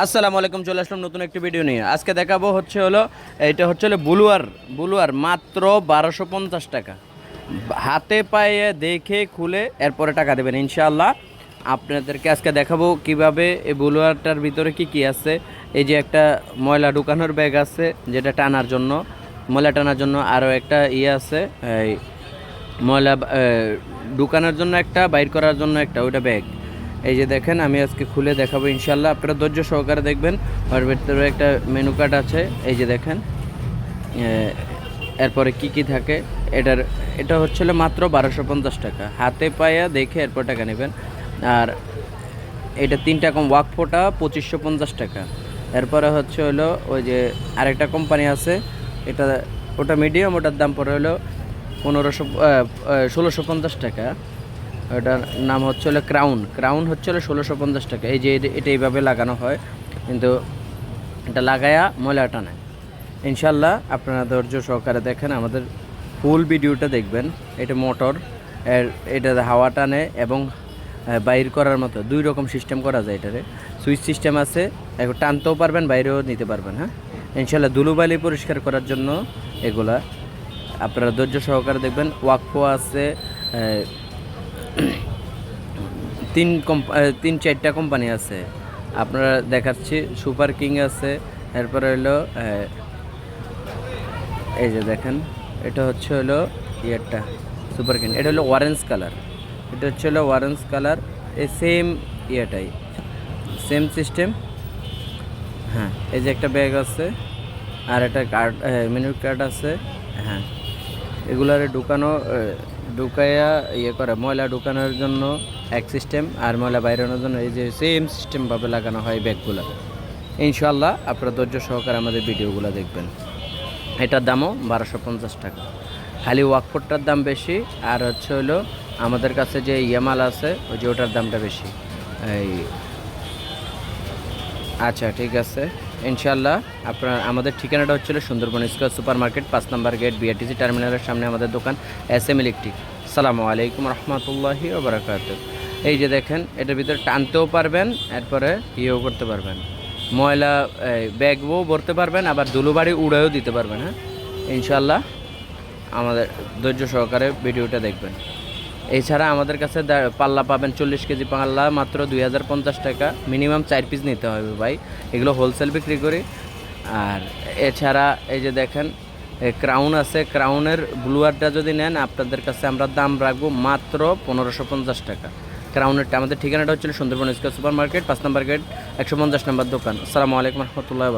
আসসালামু আলাইকুম, চলে আসলাম নতুন একটি ভিডিও নিয়ে। আজকে দেখাবো হচ্ছে হলো, এইটা হচ্ছে হলো বুলুয়ার বুলুয়ার মাত্র বারোশো পঞ্চাশ টাকা। হাতে পায়ে, দেখে, খুলে, এরপরে টাকা দেবেন, ইনশাআল্লাহ। আপনাদেরকে আজকে দেখাবো কীভাবে এই বুলুয়ারটার ভিতরে কি কি আছে। এই যে একটা ময়লা ঢুকানোর ব্যাগ আছে, যেটা টানার জন্য। ময়লা টানার জন্য আরও একটা ইয়ে আছে, এই ময়লা ঢুকানোর জন্য একটা, বাইর করার জন্য একটা, ওইটা ব্যাগ। এই যে দেখেন, আমি আজকে খুলে দেখাবো ইনশাল্লাহ আপনারা ধৈর্য সহকারে দেখবেন। ওর ভিতরে একটা মেনু কার্ড আছে। এই যে দেখেন এরপরে কি কি থাকে? এটার, এটা হচ্ছিল মাত্র বারোশো পঞ্চাশ টাকা। হাতে পায়া দেখে এরপর টাকা নেবেন। আর এটা তিনটা কম, ওয়াক ফোটা পঁচিশশো পঞ্চাশ টাকা। এরপরে হচ্ছে হলো ওই যে আরেকটা কোম্পানি আছে। এটা, ওটা মিডিয়াম ওটার দাম পড়ে হলো পনেরোশো ষোলোশো পঞ্চাশ টাকা। ওটার নাম হচ্ছে হলো ক্রাউন। ক্রাউন হচ্ছে হলো ষোলোশো পঞ্চাশ টাকা। এই যে এটা- এইভাবে লাগানো হয়, কিন্তু এটা লাগায়া ময়লা টানে। ইনশাল্লাহ আপনারা ধৈর্য সহকারে দেখেন, আমাদের ফুল ভিডিওটা দেখবেন। এটা মোটর, এর, এটা হাওয়া টানে এবং বাইর করার মতো দুই রকম সিস্টেম করা যায় এটারে। সুইচ সিস্টেম আছে এখন টানতেও পারবেন, বাইরেও নিতে পারবেন হ্যাঁ? ইনশাল্লাহ ধুলোবালি পরিষ্কার করার জন্য এগুলা। আপনারা ধৈর্য সহকারে দেখবেন ওয়াকপো আছে তিন তিন চারটা কোম্পানি আছে। আপনারা দেখাচ্ছি সুপার কিং আছে, এরপরে হলো এই যে দেখেন, এটা হচ্ছে হলো ইয়েরটা সুপার কিং এটা হলো অরেঞ্জ কালার এটা হচ্ছে হলো অরেঞ্জ কালার এই সেম ইয়েটাই সেম সিস্টেম হ্যাঁ এই যে একটা ব্যাগ আছে, আর একটা কার্ড মেনু কার্ড আছে হ্যাঁ এগুলারে ঢুকানো ঢুকাইয়া ইয়ে করে, ময়লা ঢুকানোর জন্য এক সিস্টেম আর ময়লা বাইরানোর জন্য এই যে সেম সিস্টেমভাবে লাগানো হয় ব্যাগগুলো। ইনশাল্লাহ আপনারা ধৈর্য সহকারে আমাদের ভিডিওগুলো দেখবেন। এটার দামও বারোশো পঞ্চাশ টাকা। খালি ওয়াকফোর্ডটার দাম বেশি আর হচ্ছে হলো আমাদের কাছে যে ইয়ামাল আছে, ওই যে ওটার দামটা বেশি। এই আচ্ছা ঠিক আছে। ইনশাল্লাহ আপনার আমাদের ঠিকানাটা হচ্ছিল সুন্দরবন স্কোয়ার সুপার মার্কেট পাঁচ নম্বর গেট বিআরটিসি টার্মিনালের সামনে আমাদের দোকান এস এম ইলেকট্রিক সালামু আলাইকুম রহমতুল্লাহি ওবরাকাত এই যে দেখেন, এটার ভিতরে টানতেও পারবেন, এরপরে ইয়েও করতে পারবেন। ময়লা ব্যাগও ভরতে পারবেন, আবার ধুলোবাড়ি উড়েও দিতে পারবেন হ্যাঁ? ইনশাল্লাহ আমাদের ধৈর্য সহকারে ভিডিওটা দেখবেন। এছাড়া আমাদের কাছে পাল্লা পাবেন চল্লিশ কেজি পাল্লা মাত্র দুই হাজার পঞ্চাশ টাকা। মিনিমাম চার পিস নিতে হবে ভাই। এগুলো হোলসেল বিক্রি করি। আর এছাড়া এই যে দেখেন ক্রাউন আছে। ক্রাউনের ব্লুয়ারটা যদি নেন, আপনাদের কাছে আমরা দাম রাখব মাত্র পনেরোশো পঞ্চাশ টাকা। ক্রাউনেরটা আমাদের ঠিকানাটা হচ্ছিল সুন্দরবন স্কোয়ার সুপার মার্কেট পাঁচ নম্বর গেট, একশো পঞ্চাশ নম্বর দোকান। আসসালামু আলাইকুম রহমতুল্লাহ